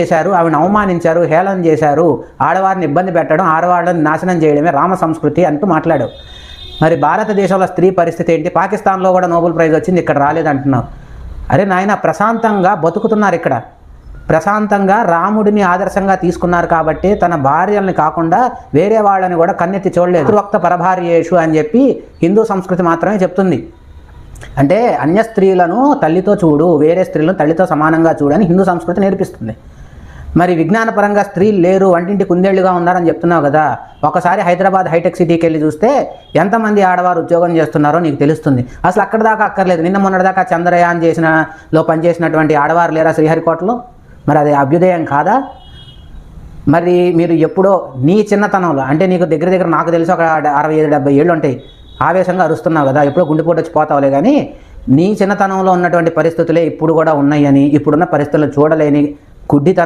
చేశారు ఆవిడని అవమానించారు హేళన చేశారు. ఆడవారిని ఇబ్బంది పెట్టడం ఆడవాళ్ళని నాశనం చేయడమే రామ సంస్కృతి అంటూ మాట్లాడావు. మరి భారతదేశంలో స్త్రీ పరిస్థితి ఏంటి? పాకిస్తాన్లో కూడా నోబెల్ ప్రైజ్ వచ్చింది ఇక్కడ రాలేదంటున్నావు. అరే నాయన ప్రశాంతంగా బతుకుతున్నారు ఇక్కడ. ప్రశాంతంగా రాముడిని ఆదర్శంగా తీసుకున్నారు కాబట్టి తన భార్యల్ని కాకుండా వేరే వాళ్ళని కూడా కన్నెత్తి చూడలేదు. పితృవక్త పరభార్యేషు అని చెప్పి హిందూ సంస్కృతి మాత్రమే చెప్తుంది. అంటే అన్య స్త్రీలను తల్లితో చూడు వేరే స్త్రీలను తల్లితో సమానంగా చూడని హిందూ సంస్కృతి నేర్పిస్తుంది. మరి విజ్ఞానపరంగా స్త్రీలు లేరు వంటింటి కుందేళ్ళుగా ఉన్నారని చెప్తున్నావు కదా. ఒకసారి హైదరాబాద్ హైటెక్ సిటీకి వెళ్ళి చూస్తే ఎంతమంది ఆడవారు ఉద్యోగం చేస్తున్నారో నీకు తెలుస్తుంది. అసలు అక్కడ దాకా అక్కర్లేదు. నిన్న మొన్నటిదాకా చంద్రయాన్ చేసిన లో పనిచేసినటువంటి ఆడవారు లేరా శ్రీహరికోటలో? మరి అది అభ్యుదయం కాదా? మరి మీరు ఎప్పుడో నీ చిన్నతనంలో అంటే నీకు దగ్గర దగ్గర నాకు తెలిసి ఒక అరవై ఐదు డెబ్బై ఏళ్ళు ఉంటాయి ఆవేశంగా అరుస్తున్నావు కదా ఎప్పుడో గుండెపోటు వచ్చి పోతావులే కానీ నీ చిన్నతనంలో ఉన్నటువంటి పరిస్థితులే ఇప్పుడు కూడా ఉన్నాయని ఇప్పుడున్న పరిస్థితులు చూడలేని గుడ్డితనం